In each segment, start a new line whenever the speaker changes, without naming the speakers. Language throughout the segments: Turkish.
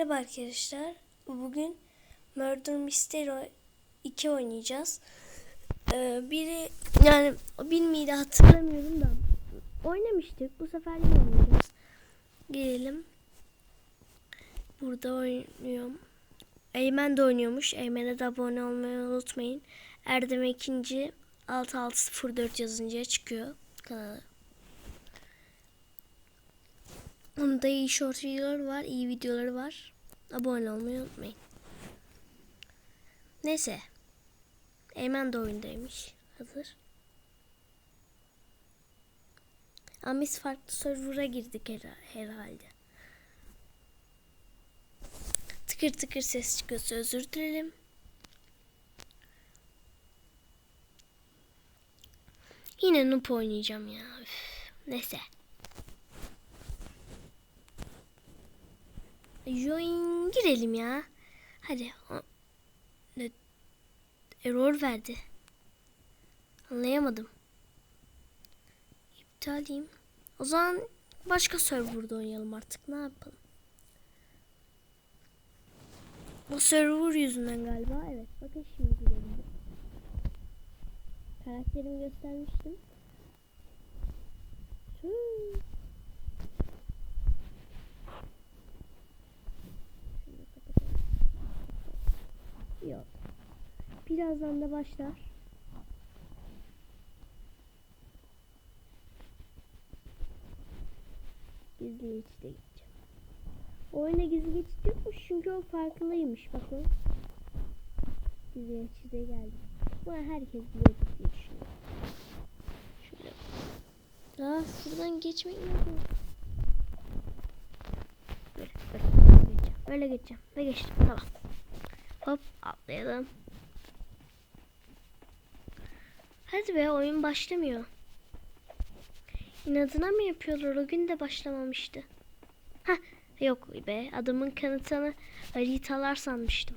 Merhaba arkadaşlar. Bugün Murder Mystery 2 oynayacağız. Ee, biri yani bir miydi hatırlamıyorum da oynamıştık. Bu sefer yine oynayacağız. Girelim. Burada oynuyorum. Eymen de oynuyormuş. Eymen'e de abone olmayı unutmayın. Erdem ikinci 6604 yazınca çıkıyor kanalı. Onun da iyi short videoları var, iyi videoları var. Abone olmayı unutmayın. Neyse. Eymen de oyundaymış. Hazır. Ama biz farklı server'a girdik her- herhalde. Tıkır tıkır ses çıkıyorsa özür dilerim. Yine noob oynayacağım ya. Üf. Neyse. Join girelim ya. Hadi. Error verdi. Anlayamadım. İptal diyeyim. O zaman başka serverda oynayalım artık. Ne yapalım? O server yüzünden galiba. Evet. Bakın şimdi girelim. Karakterimi göstermiştim. Huu. Yok. Birazdan da başlar. Gizli geçide gideceğim. Oyuna gizli geçit yokmuş çünkü o farklıymış. Bakın. Gizli geçide geldim. Bunu herkes biliyordur diye düşünüyorum. Şöyle. Aa, buradan geçmek? Böyle, böyle geçeceğim. Böyle geçeceğim. Ve geçtim. Tamam. Hop atlayalım. Hadi be oyun başlamıyor. İnadına mı yapıyorlar? O gün de başlamamıştı. Ha yok be adamın kanıtını haritalar sanmıştım.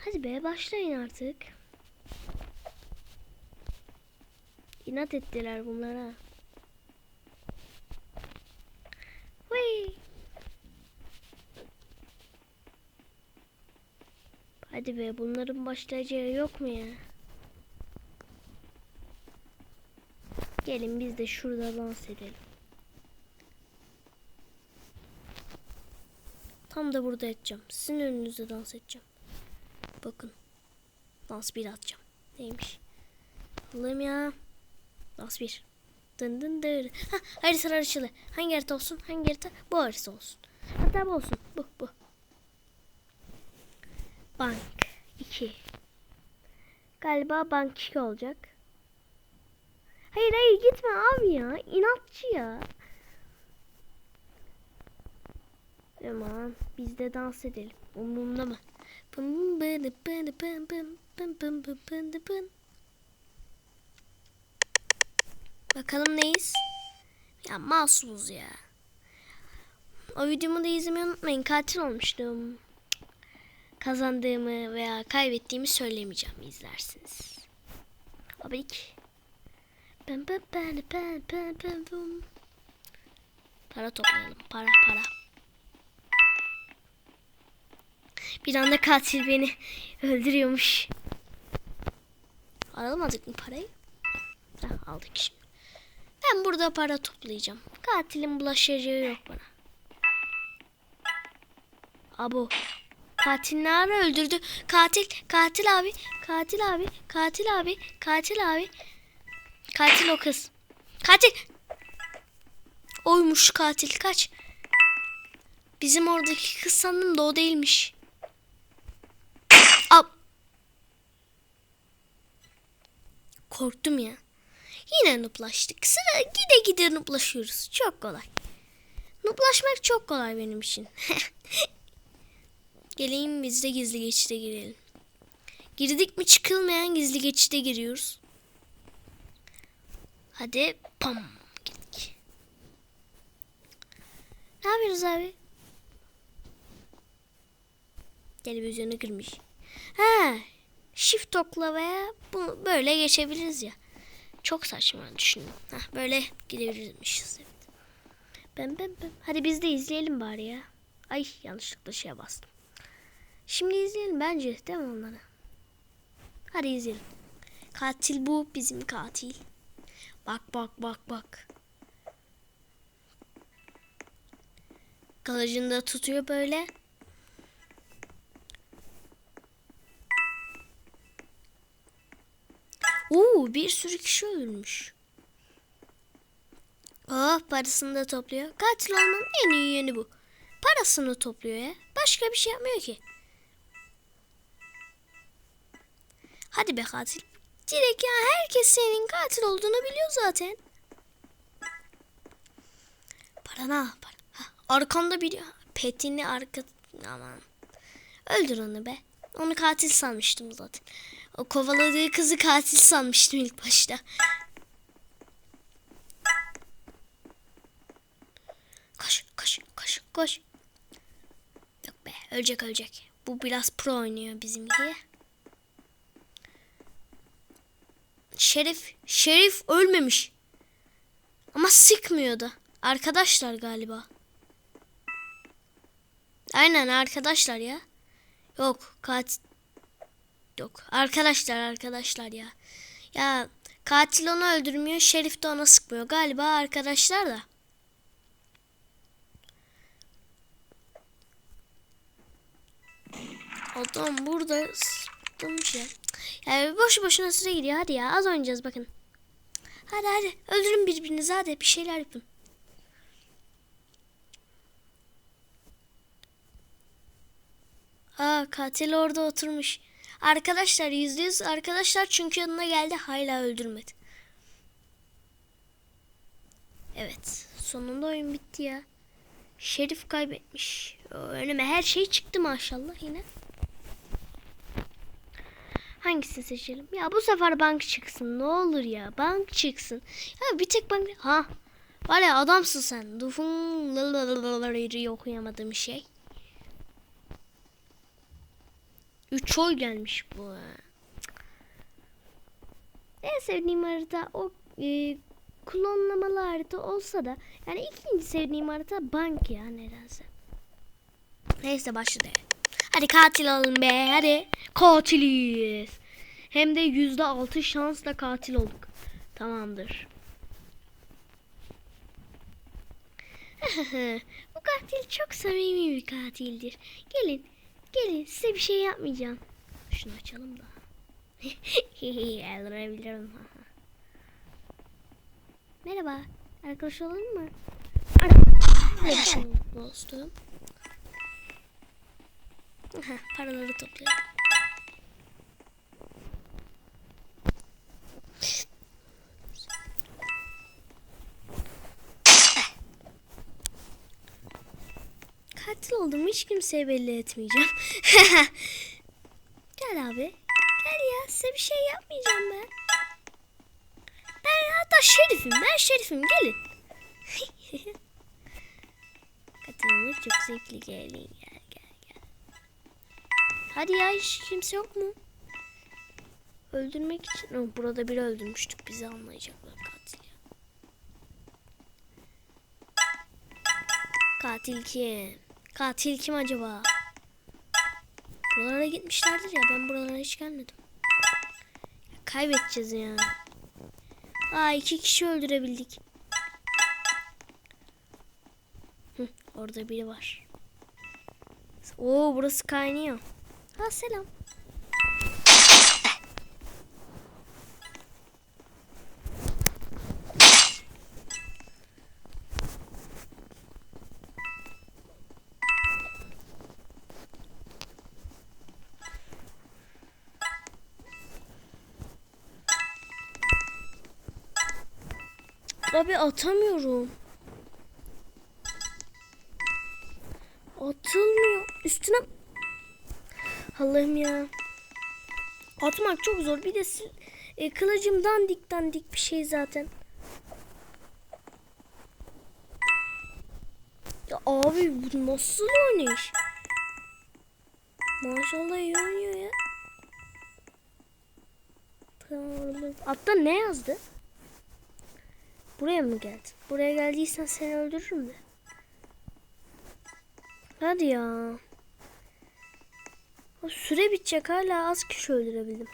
Hadi be başlayın artık. İnat ettiler bunlara. Hadi be bunların başlayacağı yok mu ya? Gelin biz de şurada dans edelim. Tam da burada edeceğim. Sizin önünüzde dans edeceğim. Bakın. Dans bir atacağım. Neymiş? Allah'ım ya. Dans bir. Dın dın dır. Ha, haritalar açılı. Hangi harita olsun? Hangi harita? Bu harita olsun. Hatta bu olsun. Bu bu. Bank 2. Galiba bank 2 olacak. Hayır hayır gitme abi ya. İnatçı ya. Aman biz de dans edelim. Umurumda mı? Pım bını bını pım pım pım pım pım dı pım. Bakalım neyiz? Ya masumuz ya. O videomu da izlemeyi unutmayın. Katil olmuştum. Kazandığımı veya kaybettiğimi söylemeyeceğim izlersiniz. Abik. Pım pım pım pım pım pım pım. Para toplayalım. Para para. Bir anda katil beni öldürüyormuş. Alamadık mı parayı? Heh, aldık şimdi. Ben burada para toplayacağım. Katilin bulaşacağı yok bana. Abo. Katil ne öldürdü? Katil, katil abi, katil abi, katil abi, katil abi. Katil o kız. Katil. Oymuş katil kaç. Bizim oradaki kız sandım da o değilmiş. Al. Korktum ya. Yine nuplaştık. Sıra gide gide nuplaşıyoruz. Çok kolay. Nuplaşmak çok kolay benim için. Geleyim biz de gizli geçide girelim. Girdik mi çıkılmayan gizli geçide giriyoruz. Hadi pam girdik. Ne yapıyoruz abi? Televizyonu kırmış. Ha, shift okla veya bu böyle geçebiliriz ya. Çok saçma düşündüm. Heh, böyle gidebilirmişiz. Evet. Ben ben ben. Hadi biz de izleyelim bari ya. Ay yanlışlıkla şeye bastım. Şimdi izleyelim bence değil mi onları? Hadi izleyelim. Katil bu bizim katil. Bak bak bak bak. Kılıcını da tutuyor böyle. Oo bir sürü kişi ölmüş. Oh parasını da topluyor. Katil olmanın en iyi yönü bu. Parasını topluyor ya. Başka bir şey yapmıyor ki. Hadi be katil. Direkt ya herkes senin katil olduğunu biliyor zaten. Para ne yapar? Ha, arkanda biri. Petini arka... Aman. Öldür onu be. Onu katil sanmıştım zaten. O kovaladığı kızı katil sanmıştım ilk başta. Koş koş koş koş. Yok be ölecek ölecek. Bu biraz pro oynuyor bizimki. Şerif, Şerif ölmemiş. Ama sıkmıyordu. Arkadaşlar galiba. Aynen arkadaşlar ya. Yok katil. Yok arkadaşlar arkadaşlar ya. Ya katil onu öldürmüyor. Şerif de ona sıkmıyor. Galiba arkadaşlar da. Adam burada sıkılmış ya. Yani boşu boşuna süre gidiyor. Hadi ya az oynayacağız bakın. Hadi hadi öldürün birbirinizi hadi bir şeyler yapın. Aa katil orada oturmuş. Arkadaşlar yüzde yüz arkadaşlar çünkü yanına geldi hala öldürmedi. Evet sonunda oyun bitti ya. Şerif kaybetmiş. Önüme her şey çıktı maşallah yine. Hangisini seçelim? Ya bu sefer bank çıksın. Ne olur ya. Bank çıksın. Ya bir tek bank... Ha. Var ya adamsın sen. Dufun okuyamadığım şey. Üç oy gelmiş bu. En sevdiğim harita o e, klonlamalı olsa da yani ikinci sevdiğim harita bank ya nedense. Neyse başladı. Hadi katil olun be hadi. Katiliz. Hem de yüzde altı şansla katil olduk. Tamamdır. Bu katil çok samimi bir katildir. Gelin. Gelin size bir şey yapmayacağım. Şunu açalım da. Öldürebilirim. Merhaba. Arkadaş olalım mı? Arkadaş dostum. Paraları toplayalım. Katil olduğumu hiç kimseye belli etmeyeceğim. Gel abi. Gel ya size bir şey yapmayacağım ben. Ben hatta şerifim. Ben şerifim. Gelin. Katil olmak çok zevkli. Gelin gel gel gel. Hadi ya hiç kimse yok mu? Öldürmek için. Oh, burada biri öldürmüştük. Bizi anlayacaklar katil ya. Katil kim? Katil kim acaba? Buralara gitmişlerdir ya. Ben buralara hiç gelmedim. Kaybedeceğiz ya. Aa iki kişi öldürebildik. Hı, orada biri var. Oo burası kaynıyor. Ha selam. Abi atamıyorum. Atılmıyor. Üstüne... Allah'ım ya. Atmak çok zor. Bir de e, kılıcım dandik dandik bir şey zaten. Ya abi bu nasıl oynayış? Maşallah iyi oynuyor ya. Altta ne yazdı? Buraya mı geldin? Buraya geldiysen seni öldürürüm de. Hadi ya. O süre bitecek hala az kişi öldürebildim.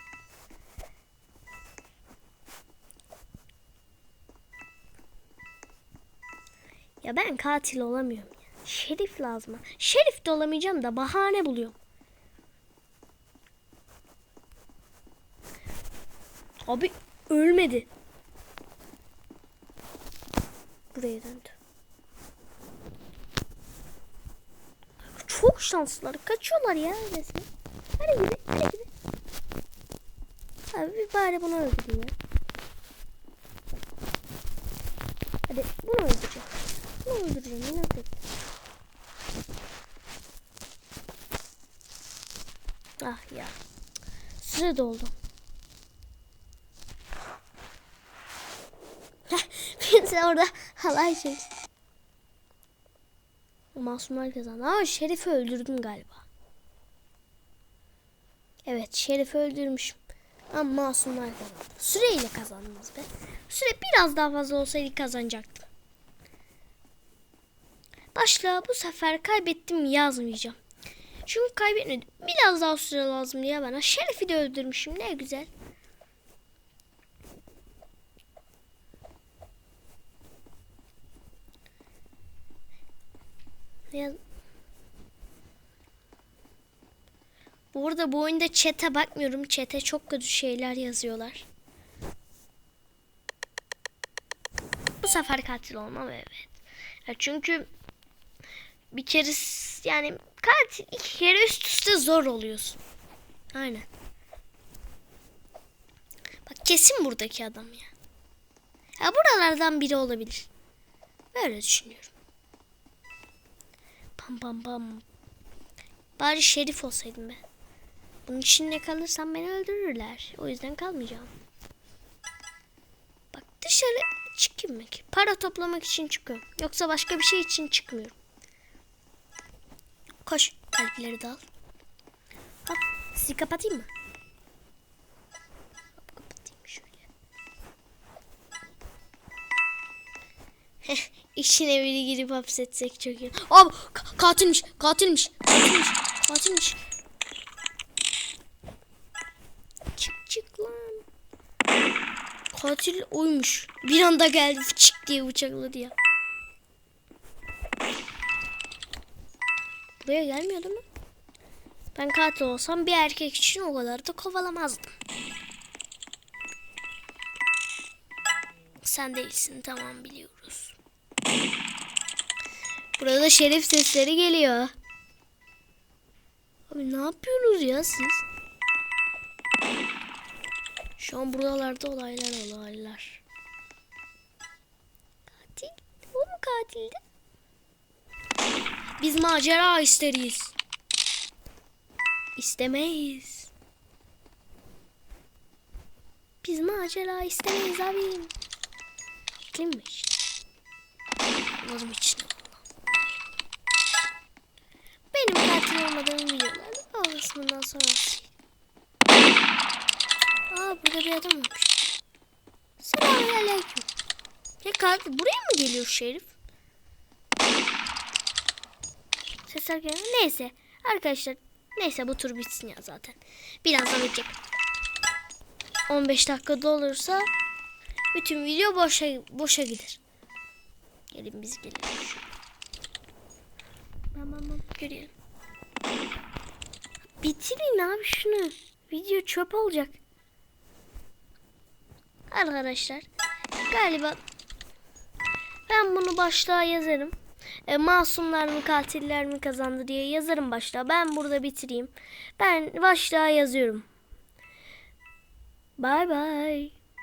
Ya ben katil olamıyorum ya. Şerif lazım. Şerif de olamayacağım da bahane buluyorum. Abi ölmedi. Buraya döndü. Çok şanslılar. Kaçıyorlar ya resmen. Hadi gibi, hadi gibi. Abi bir bari bunu öldüreyim ya. Hadi bunu öldüreceğim. Bunu öldüreceğim. inat et. Ah ya. Süre doldu. Birisi orada halay çek. Masumlar kazandı. Ama Şerif'i öldürdüm galiba. Evet Şerif'i öldürmüşüm. Ama masumlar kazandı. Süreyle kazandınız be. Süre biraz daha fazla olsaydı kazanacaktım. Başla bu sefer kaybettim yazmayacağım. Çünkü kaybetmedim. Biraz daha süre lazım diye bana. Şerif'i de öldürmüşüm. Ne güzel. Ya... Bu arada bu oyunda chat'e bakmıyorum. Chat'e çok kötü şeyler yazıyorlar. Bu sefer katil olmam evet. Ya çünkü bir kere yani katil iki kere üst üste zor oluyorsun. Aynen. Bak kesin buradaki adam ya. Ya buralardan biri olabilir. Böyle düşünüyorum. Pam pam pam. Bari şerif olsaydım ben. Bunun içinde kalırsam beni öldürürler. O yüzden kalmayacağım. Bak dışarı çıkayım ki. Para toplamak için çıkıyorum. Yoksa başka bir şey için çıkmıyorum. Koş. Kalpleri de al. Hop. Sizi kapatayım mı? Hop, kapatayım şöyle. Heh, içine biri girip hapsetsek çok iyi. Abi ka- katilmiş, katilmiş, katilmiş, katilmiş. Çık çık lan. Katil oymuş. Bir anda geldi fıçık diye bıçakladı ya. Buraya gelmiyordu mu? Ben katil olsam bir erkek için o kadar da kovalamazdım. Sen değilsin tamam biliyoruz. Burada şerif sesleri geliyor. Abi ne yapıyorsunuz ya siz? Şu an buralarda olaylar olaylar. Katil? O mu katildi? Biz macera isteriz. İstemeyiz. Biz macera istemeyiz abim. Kimmiş? Umarım içine Benim katil olmadığımı biliyorlar. O kısmından sonra. Burada bir adam olmuş. Selamünaleyküm. Ya katil buraya mı geliyor şerif? Sesler geliyor. Neyse. Arkadaşlar neyse bu tur bitsin ya zaten. Birazdan bitecek. 15 dakikada olursa bütün video boşa boşa gider. Gelin biz. Tamam tamam görelim. Bitirin abi şunu. Video çöp olacak. Arkadaşlar galiba ben bunu başlığa yazarım. E, masumlar mı katiller mi kazandı diye yazarım başlığa. Ben burada bitireyim. Ben başlığa yazıyorum. Bye bye.